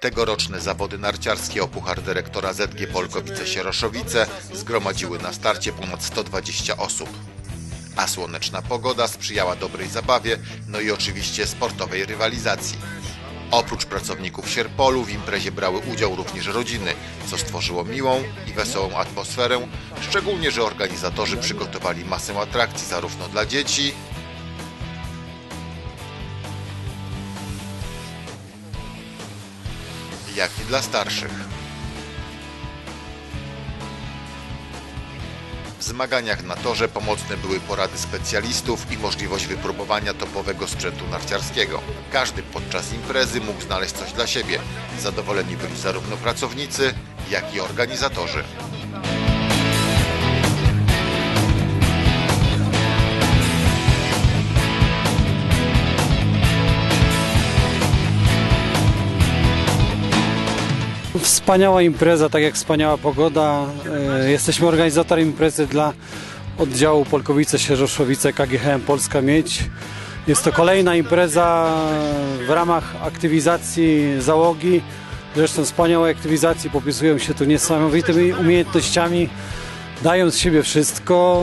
Tegoroczne zawody narciarskie o Puchar Dyrektora ZG Polkowice-Sieroszowice zgromadziły na starcie ponad 120 osób. A słoneczna pogoda sprzyjała dobrej zabawie, no i oczywiście sportowej rywalizacji. Oprócz pracowników Sierpolu w imprezie brały udział również rodziny, co stworzyło miłą i wesołą atmosferę, szczególnie, że organizatorzy przygotowali masę atrakcji zarówno dla dzieci, jak i dla starszych. W zmaganiach na torze pomocne były porady specjalistów i możliwość wypróbowania topowego sprzętu narciarskiego. Każdy podczas imprezy mógł znaleźć coś dla siebie. Zadowoleni byli zarówno pracownicy, jak i organizatorzy. Wspaniała impreza, tak jak wspaniała pogoda. E, Jesteśmy organizatorem imprezy dla oddziału Polkowice-Sieroszowice KGHM Polska Miedź. Jest to kolejna impreza w ramach aktywizacji załogi. Zresztą wspaniałej aktywizacji popisują się tu niesamowitymi umiejętnościami, dają z siebie wszystko.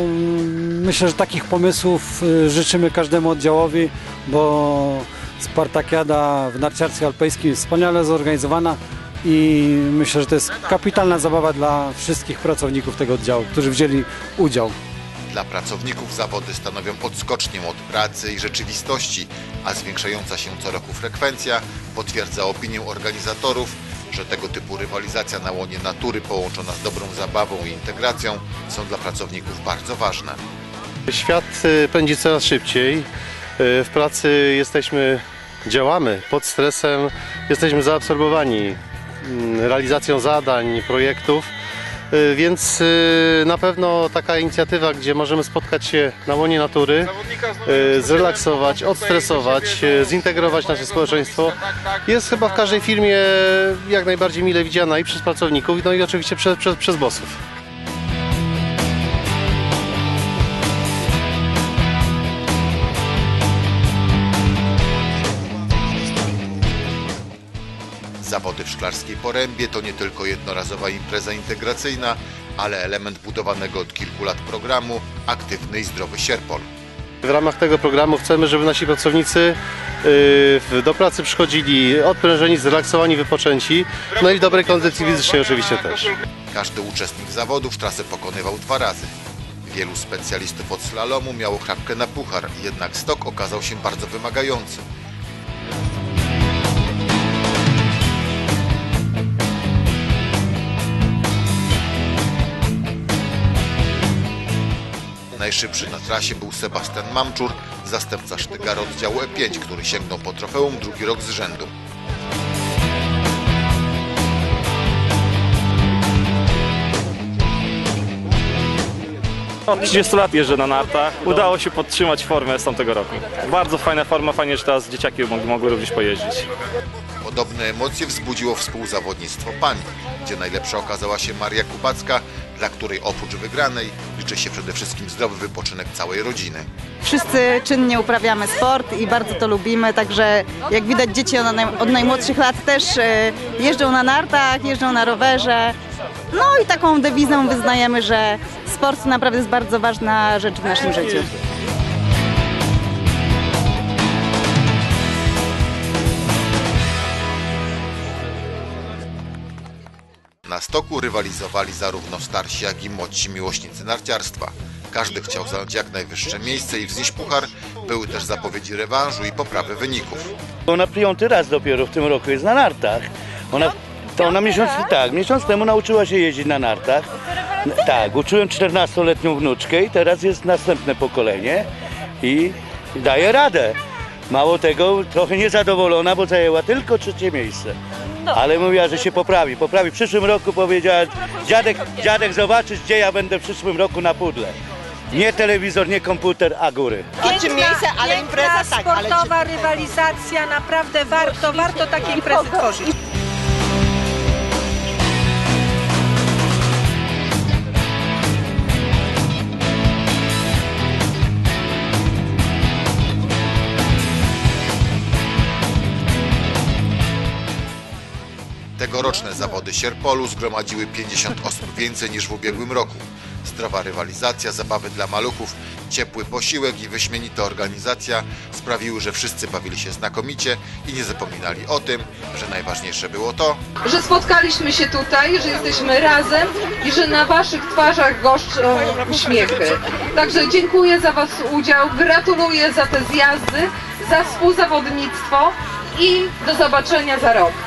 Myślę, że takich pomysłów y, życzymy każdemu oddziałowi, bo Spartakiada w narciarstwie alpejskim jest wspaniale zorganizowana i myślę, że to jest kapitalna zabawa dla wszystkich pracowników tego oddziału, którzy wzięli udział. Dla pracowników zawody stanowią odskocznię od pracy i rzeczywistości, a zwiększająca się co roku frekwencja potwierdza opinię organizatorów, że tego typu rywalizacja na łonie natury połączona z dobrą zabawą i integracją są dla pracowników bardzo ważne. Świat y, pędzi coraz szybciej. Y, W pracy jesteśmy, działamy pod stresem, jesteśmy zaabsorbowani realizacją zadań, projektów. Y, Więc y, na pewno taka inicjatywa, gdzie możemy spotkać się na łonie natury, y, zrelaksować, odstresować, zintegrować nasze społeczeństwo, jest chyba w każdej firmie jak najbardziej mile widziana i przez pracowników, no i oczywiście przez, przez, przez bossów. Zawody w Szklarskiej Porębie to nie tylko jednorazowa impreza integracyjna, ale element budowanego od kilku lat programu Aktywny i Zdrowy Sierpol. W ramach tego programu chcemy, żeby nasi pracownicy y, do pracy przychodzili odprężeni, zrelaksowani, wypoczęci, no i w dobrej kondycji fizycznej oczywiście też. Każdy uczestnik zawodów trasę pokonywał dwa razy. Wielu specjalistów od slalomu miało chrapkę na puchar, jednak stok okazał się bardzo wymagający. Najszybszy na trasie był Sebastian Mamczur, zastępca sztygara oddziału E5, który sięgnął po trofeum drugi rok z rzędu. Od 30 lat jeżdżę na nartach. Udało się podtrzymać formę z tamtego roku. Bardzo fajna forma, fajnie, że teraz dzieciaki mogły, również pojeździć. Podobne emocje wzbudziło współzawodnictwo pań, gdzie najlepsza okazała się Maria Kubacka, dla której oprócz wygranej liczy się przede wszystkim zdrowy wypoczynek całej rodziny. Wszyscy czynnie uprawiamy sport i bardzo to lubimy, także jak widać dzieci od, naj, od najmłodszych lat też e, jeżdżą na nartach, jeżdżą na rowerze. No i taką dewizą wyznajemy, że sport naprawdę jest bardzo ważna rzecz w naszym życiu. Na stoku rywalizowali zarówno starsi, jak i młodsi miłośnicy narciarstwa. Każdy chciał zająć jak najwyższe miejsce i wznieść puchar. Były też zapowiedzi rewanżu i poprawy wyników. Ona piąty raz dopiero w tym roku jest na nartach. Ona, to ona miesiąc, tak, miesiąc temu nauczyła się jeździć na nartach. Tak, uczyłem 14-letnią wnuczkę i teraz jest następne pokolenie i daje radę. Mało tego, trochę niezadowolona, bo zajęła tylko trzecie miejsce. Ale mówiła, że się poprawi, poprawi. W przyszłym roku powiedziała, dziadek, dziadek zobaczysz, gdzie ja będę w przyszłym roku na pudle. Nie telewizor, nie komputer, a góry. Piękna, miejsce, ale impreza tak, ale sportowa rywalizacja, naprawdę warto, warto takie imprezy tworzyć. Tegoroczne zawody Sierpolu zgromadziły 50 osób więcej niż w ubiegłym roku. Zdrowa rywalizacja, zabawy dla maluchów, ciepły posiłek i wyśmienita organizacja sprawiły, że wszyscy bawili się znakomicie i nie zapominali o tym, że najważniejsze było to, że spotkaliśmy się tutaj, że jesteśmy razem i że na Waszych twarzach goszczą uśmiechy. Także dziękuję za Was udział, gratuluję za te zjazdy, za współzawodnictwo i do zobaczenia za rok.